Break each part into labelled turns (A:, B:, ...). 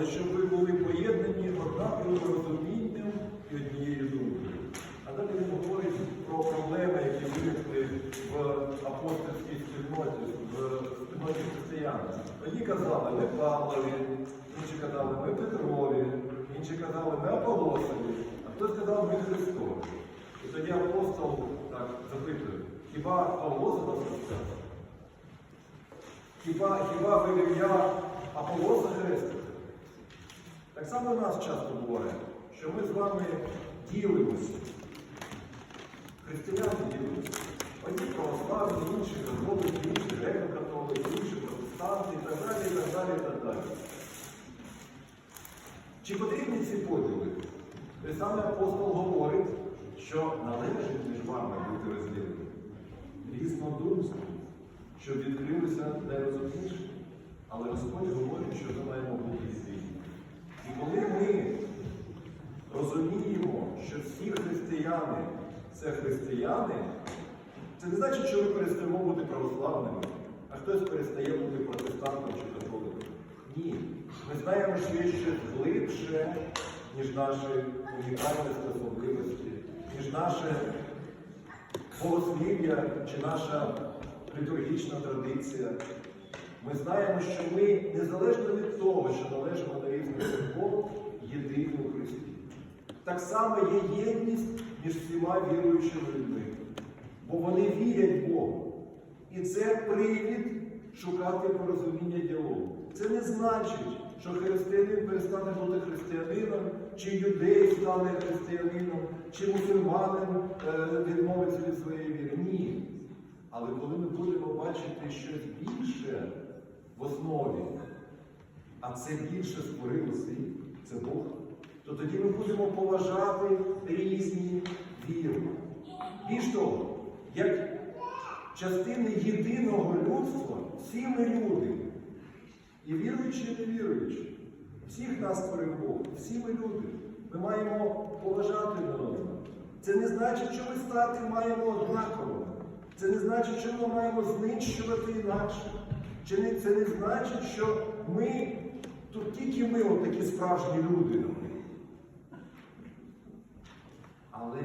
A: але щоб ви були поєднані однаковим розумінням і однією думкою. А далі він говорить про проблеми, які виникли в апостольській спільноті, в спільноті християн. Тоді казали, ми Павлові, інші казали, ми Петрові, інші казали, ми Аполосові, а хтось казав, ми Христові. І тоді апостол так запитує, хіба Павло задав Христа? Хіба хіба вивів я Аполоса Христа? Так само у нас часто буває, що ми з вами ділимося. Християни ділимося. Одні православні, інші католики, інші греко-католики, інші протестанти і так далі, і так далі, і так далі. Чи потрібні ці поділи? Той самий апостол говорить, що належить між вами бути розділеними. Різнодумством, щоб відкрилися найрозумніші. Але Господь говорить, що ми маємо бути єдині. І коли ми розуміємо, що всі християни це християни, це не значить, що ми перестаємо бути православними, а хтось перестає бути протестантом чи католиком. Ні. Ми знаємо, що є щось глибше, ніж наші унікальності, особливості, ніж наше богослів'я чи наша літургічна традиція. Ми знаємо, що ми, незалежно від того, що Так само є єдність між всіма віруючими людьми, бо вони вірять Богу. І це привід шукати порозуміння діалогу. Це не значить, що християнин перестане бути християнином, чи юдей стане християнином, чи мусульманин е, відмовиться від своєї віри. Ні. Але коли ми будемо бачити щось більше в основі, а це більше створило світ, це Бог, то тоді ми будемо поважати різні віри. Більш того, як частини єдиного людства, всі ми люди, і віруючі, і невіруючі. Всіх нас створив Бог, всі ми люди. Ми маємо поважати одного. Це не значить, що ми стати маємо однаково. Це не значить, що ми маємо знищувати інакше. Не, це не значить, що ми, тут тільки ми от такі справжні люди. Але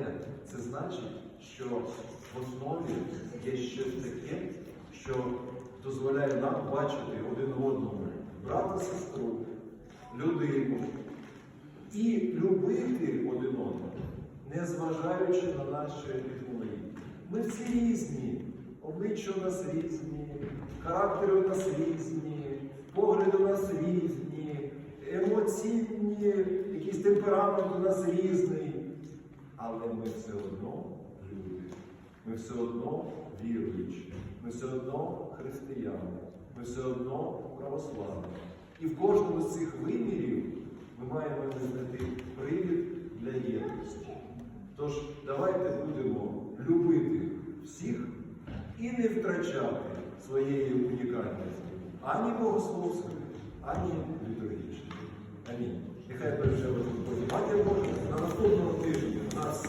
A: це значить, що в основі є щось таке, що дозволяє нам бачити один одному брата, сестру, людину і любити один одного, незважаючи на наші відмови. Ми всі різні, обличчя у нас різні, характери у нас різні, погляди у нас різні, емоційні, якийсь темперамент у нас різний. Але ми все одно люди, ми все одно віруючі, ми все одно християни, ми все одно православні. І в кожному з цих вимірів ми маємо знайти привід для єдності. Тож давайте будемо любити всіх і не втрачати своєї унікальності ані богословської, ані літургічної. Амінь. Нехай береже вас Божа на наступному тижні у нас.